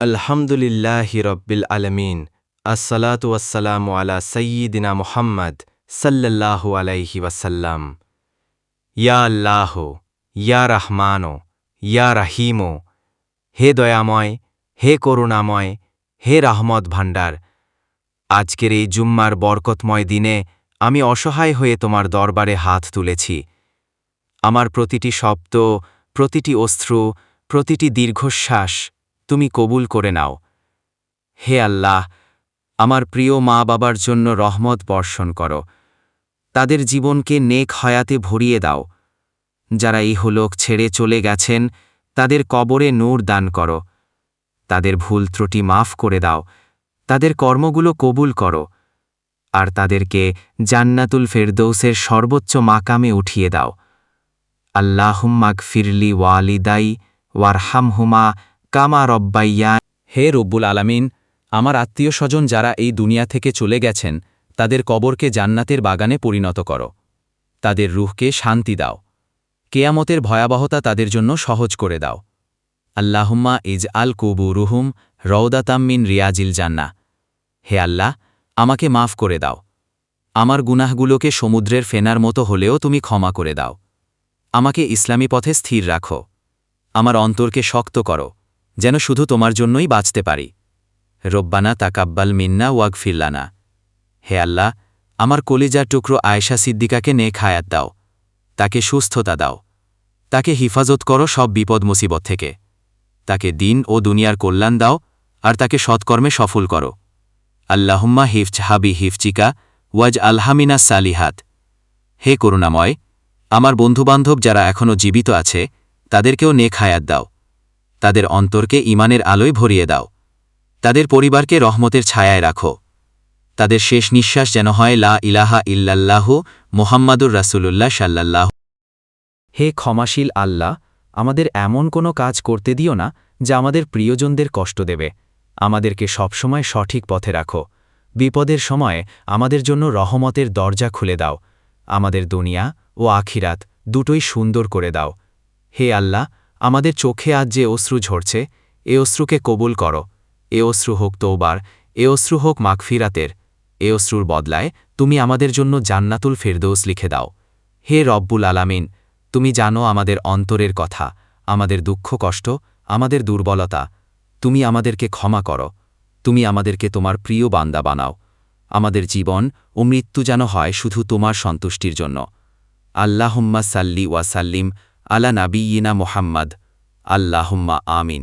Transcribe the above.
আলহামদুলিল্লাহি রব্বিল আলমিন, আসসালাতু ওয়াসসালামু আলা সয়্যিদিনা মুহাম্মদ সাল্লাল্লাহু আলাইহি ওয়াসাল্লাম। ইয়া আল্লাহ, ইয়া রহমানো, ইয়া রাহিমো, হে দয়াময়, হে করুণাময়, হে রহমত ভাণ্ডার, আজকের এই জুম্মার বরকতময় দিনে আমি অসহায় হয়ে তোমার দরবারে হাত তুলেছি। আমার প্রতিটি শব্দ, প্রতিটি অশ্রু, প্রতিটি দীর্ঘশ্বাস তুমি কবুল করে নাও। হে আল্লাহ, আমার প্রিয় মা বাবার জন্য রহমত বর্ষণ করো। তাদের জীবনকে নেক হয়াতে ভরিয়ে দাও। যারা ইহলোক ছেড়ে চলে গেছেন, তাদের কবরে নূর দান করো। তাদের ভুল ত্রুটি মাফ করে দাও। তাদের কর্মগুলো কবুল করো। আর তাদেরকে জান্নাতুল ফেরদৌসের সর্বোচ্চ মাকামে উঠিয়ে দাও। আল্লাহুম্মাগ ফিরলি ওয়ালিদাই ওয়ারহামহুমা কামা রব্বাইয়া হে রব্বুল আলামিন, আমার আত্মীয় স্বজন যারা এই দুনিয়া থেকে চলে গেছেন, তাদের কবরকে জান্নাতের বাগানে পরিণত করো। তাদের রুহকে শান্তি দাও। কেয়ামতের ভয়াবহতা তাদের জন্য সহজ করে দাও। আল্লাহুম্মা ইজ আল কুবু রুহুম রৌদাতাম্মিন রিয়াজিল জান্না হে আল্লাহ, আমাকে মাফ করে দাও। আমার গুনাহগুলোকে সমুদ্রের ফেনার মতো হলেও তুমি ক্ষমা করে দাও। আমাকে ইসলামী পথে স্থির রাখো। আমার অন্তরকে শক্ত করো। যেন শুধু তোমার জন্যই বাঁচতে পারি। রব্বানা তাকাব্বাল মিন্না ওয়াগ ফিল্লানা হে আল্লাহ, আমার কলিজার টুকরো আয়েশা সিদ্দিকাকে নে খায়াত দাও। তাকে সুস্থতা দাও। তাকে হিফাজত করো সব বিপদ মুসিবত থেকে। তাকে দিন ও দুনিয়ার কল্যাণ দাও আর তাকে সৎকর্মে সফল করো। আল্লাহম্মা হিফজ হাবি হিফচিকা ওয়াজ আলহামিনা সালিহাত। হে করুণাময়, আমার বন্ধুবান্ধব যারা এখনও জীবিত আছে, তাদেরকেও নেক হায়াত দাও। তাদের অন্তরকে ইমানের আলোয় ভরিয়ে দাও। তাদের পরিবারকে রহমতের ছায়ায় রাখো। তাদের শেষ নিঃশ্বাস যেন হয় লা ইলাহা ইল্লাল্লাহ মোহাম্মাদুর রাসূলুল্লাহ সাল্লাল্লাহ। হে ক্ষমাশীল আল্লাহ, আমাদের এমন কোনো কাজ করতে দিও না যা আমাদের প্রিয়জনদের কষ্ট দেবে। আমাদেরকে সবসময় সঠিক পথে রাখো। বিপদের সময়ে আমাদের জন্য রহমতের দরজা খুলে দাও। আমাদের দুনিয়া ও আখিরাত দুটোই সুন্দর করে দাও। হে আল্লাহ আমাদের চোখে আজ যে অশ্রু ঝরছে, এ অশ্রুকে কবুল করো। এ অশ্রু হোক তৌবার এ অশ্রু হোক মাগফিরাতের, এ অশ্রুর বদলায় তুমি আমাদের জন্য জান্নাতুল ফেরদৌস লিখে দাও। হে রব্বুল আলামিন, তুমি জানো আমাদের অন্তরের কথা, আমাদের দুঃখ কষ্ট, আমাদের দুর্বলতা। তুমি আমাদেরকে ক্ষমা করো। তুমি আমাদেরকে তোমার প্রিয় বান্দা বানাও। আমাদের জীবন ও মৃত্যু যেন হয় শুধু তোমার সন্তুষ্টির জন্য। আল্লাহম্মা সাল্লি ওয়াসাল্লিম আলা নাবিয়িনা মোহাম্মদ আল্লাহুম্মা আমিন